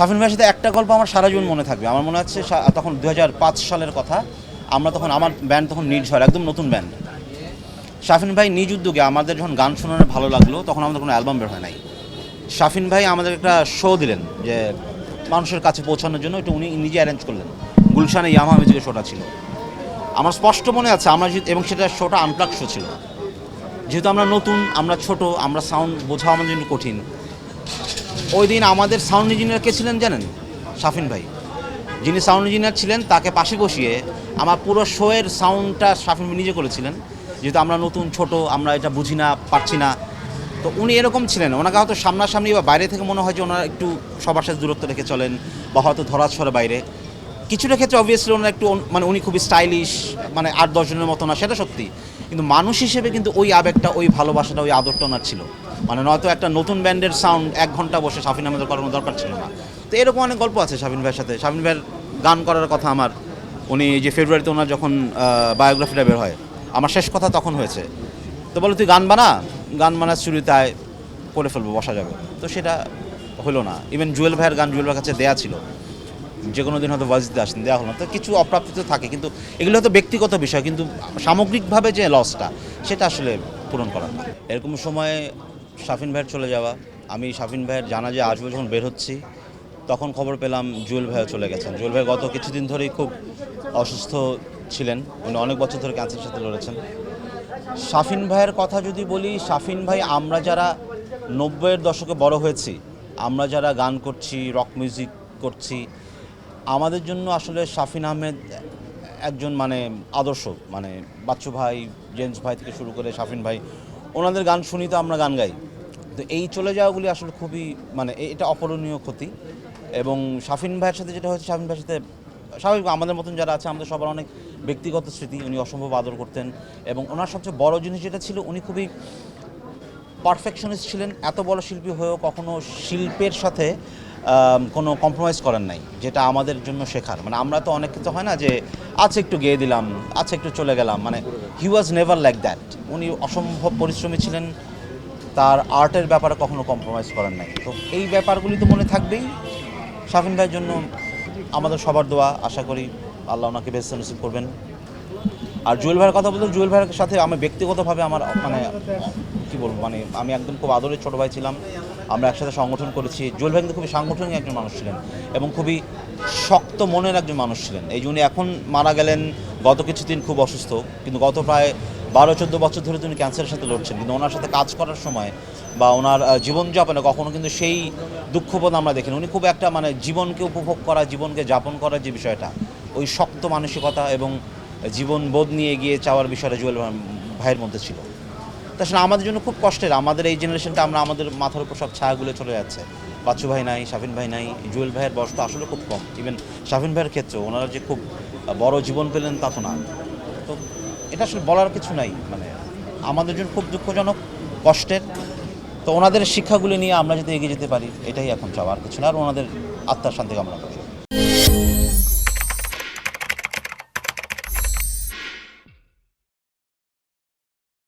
শাফিন ভাইয়ের সাথে একটা গল্প আমার সারা জীবন মনে থাকবে। আমার মনে হচ্ছে তখন দু হাজার পাঁচ সালের কথা। আমরা তখন, আমার ব্যান্ড তখন নির্ঝর একদম নতুন ব্যান্ড শাফিন ভাই নিজ উদ্যোগে আমাদের যখন গান শোনানো ভালো লাগল, তখন আমাদের কোনো অ্যালবাম বের হয় নাই। শাফিন ভাই আমাদের একটা শো দিলেন যে, মানুষের কাছে পৌঁছানোর জন্য একটু উনি নিজে অ্যারেঞ্জ করলেন। গুলশানে ইয়ামা মিউজিকের শোটা ছিল। আমার স্পষ্ট মনে আছে, আমরা এবং সেটা শোটা আনপ্লাক শো ছিল। যেহেতু আমরা নতুন, আমরা ছোট, আমরা সাউন্ড বোঝা আমাদের জন্য কঠিন। ওই দিন আমাদের সাউন্ড ইঞ্জিনিয়ার কে ছিলেন জানেন? সাফিন ভাই। যিনি সাউন্ড ইঞ্জিনিয়ার ছিলেন, তাকে পাশে বসিয়ে আমার পুরো শোয়ের সাউন্ডটা সাফিন ভাই নিজে করেছিলেন। যেহেতু আমরা নতুন, ছোট, আমরা এটা বুঝি না, পারছি না। তো উনি এরকম ছিলেন, ওনাকে হয়তো সামনাসামনি বা বাইরে থেকে মনে হয় যে ওনারা একটু সবার সাথে দূরত্ব রেখে চলেন বা হয়তো ধরাছড়ে বাইরে। কিছুটা ক্ষেত্রে অবভিয়াসলি ওনার একটু মানে উনি খুবই স্টাইলিশ মানে আট দশজনের মতো না, সেটা সত্যি। কিন্তু মানুষ হিসেবে কিন্তু ওই আবেগটা, ওই ভালোবাসাটা, ওই আদরটা ওনার ছিল। মানে নয়তো একটা নতুন ব্যান্ডের সাউন্ড এক ঘণ্টা বসে শাফিন আহমেদের করানোর দরকার ছিল না। তো এরকম অনেক গল্প আছে শাফিন ভাইয়ের সাথে। শাফিন ভাইয়ের গান করার কথা আমার। উনি যে ফেব্রুয়ারিতে ওনার যখন বায়োগ্রাফিটা বের হয়, আমার শেষ কথা তখন হয়েছে। তো বলো, তুই গান বানা, গান বানার আয়, করে ফেলব, বসা যাবে। তো সেটা হলো না। ইভেন জুয়েল ভাইয়ের গান জুয়েল ভাইয়ের কাছে দেয়া ছিল। যে কোনো দিন হয়তো দিতে আসেন দেওয়া হলো তো কিছু অপ্রাপ্তি তো থাকে, কিন্তু এগুলো হয়তো ব্যক্তিগত বিষয়, কিন্তু সামগ্রিকভাবে যে লসটা সেটা আসলে পূরণ করার না। এরকম সময়ে শাফিন ভাইয়ের চলে যাওয়া, আমি শাফিন ভাইয়ের জানা যে আসব যখন বের হচ্ছি, তখন খবর পেলাম জুয়েল ভাইও চলে গেছেন। জুয়েল ভাই গত কিছুদিন ধরেই খুব অসুস্থ ছিলেন, উনি অনেক বছর ধরে ক্যান্সারের সাথে লড়েছেন। শাফিন ভাইয়ের কথা যদি বলি, শাফিন ভাই, আমরা যারা নব্বইয়ের দশকে বড় হয়েছি, আমরা যারা গান করছি রক মিউজিক করছি আমাদের জন্য আসলে শাফিন আহমেদ একজন মানে আদর্শ মানে বাচ্চু ভাই, জেমস ভাই থেকে শুরু করে শাফিন ভাই, ওনাদের গান শুনি তো আমরা গান গাই। তো এই চলে যাওয়াগুলি আসলে খুবই মানে এটা অপরণীয় ক্ষতি। এবং শাফিন ভাইয়ের সাথে যেটা হয়েছে, শাফিন ভাইয়ের সাথে স্বাভাবিক আমাদের মতন যারা আছে, আমাদের সবার অনেক ব্যক্তিগত স্মৃতি, উনি অসম্ভব আদর করতেন। এবং ওনার সবচেয়ে বড় জিনিস যেটা ছিল, উনি খুবই পারফেকশনিস্ট ছিলেন। এত বড় শিল্পী হয়েও কখনো শিল্পের সাথে কোনো কম্প্রোমাইজ করার নাই, যেটা আমাদের জন্য শেখার। মানে আমরা তো অনেক কিছু হয় না যে আচ্ছা একটু গেয়ে দিলাম আচ্ছা একটু চলে গেলাম। মানে he was never like that উনি অসম্ভব পরিশ্রমী ছিলেন, তার আর্টের ব্যাপারে কখনো কম্প্রোমাইজ করার নাই। তো এই ব্যাপারগুলি তো মনে থাকবেই। শাফিন ভাইয়ের জন্য আমাদের সবার দোয়া, আশা করি আল্লাহ ওনাকে বেস্ট নসিব করবেন। আর জুয়েল ভাইয়ের কথা বলতে, জুয়েল ভাইয়ের সাথে আমি ব্যক্তিগতভাবে আমার মানে কি বলব মানে আমি একদম খুব আদরের ছোটো ভাই ছিলাম। আমরা একসাথে সংগঠন করেছি। জুয়েল ভাই কিন্তু খুবই সাংগঠনিক একজন মানুষ ছিলেন এবং খুবই শক্ত মনের একজন মানুষ ছিলেন। এই জন্য এখন মারা গেলেন, গত কিছুদিন খুব অসুস্থ, কিন্তু গত প্রায় বারো, চোদ্দ বছর ধরে তিনি ক্যান্সারের সাথে লড়ছেন, কিন্তু ওনার সাথে কাজ করার সময় বা ওনার জীবনযাপনে কখনো কিন্তু সেই দুঃখবোধ আমরা দেখিনি। উনি খুব একটা মানে জীবনকে উপভোগ করা, জীবনকে যাপন করার যে বিষয়টা, ওই শক্ত মানসিকতা এবং জীবন বোধ নিয়ে এগিয়ে চাওয়ার বিষয়টা জুয়েল ভাইয়ের মধ্যে ছিল। তাছাড়া আমাদের জন্য খুব কষ্টের। আমাদের এই জেনারেশনটা আমরা, আমাদের মাথার উপর সব ছায়াগুলো চলে যাচ্ছে। বাচ্চু ভাই নাই, শাফিন ভাই নাই, জুয়েল ভাইয়ের বয়স তো আসলে খুব কম। ইভেন শাফিন ভাইয়ের ক্ষেত্রেও ওনারা যে খুব বড় জীবন পেলেন তা তো না। তো এটা আসলে বলার কিছু নাই মানে আমাদের জন্য খুব দুঃখজনক, কষ্টের। তো ওনাদের শিক্ষাগুলি নিয়ে আমরা যদি এগিয়ে যেতে পারি, এটাই এখন চাওয়ার কিছু না। আর ওনাদের আত্মার শান্তি কামনা করি।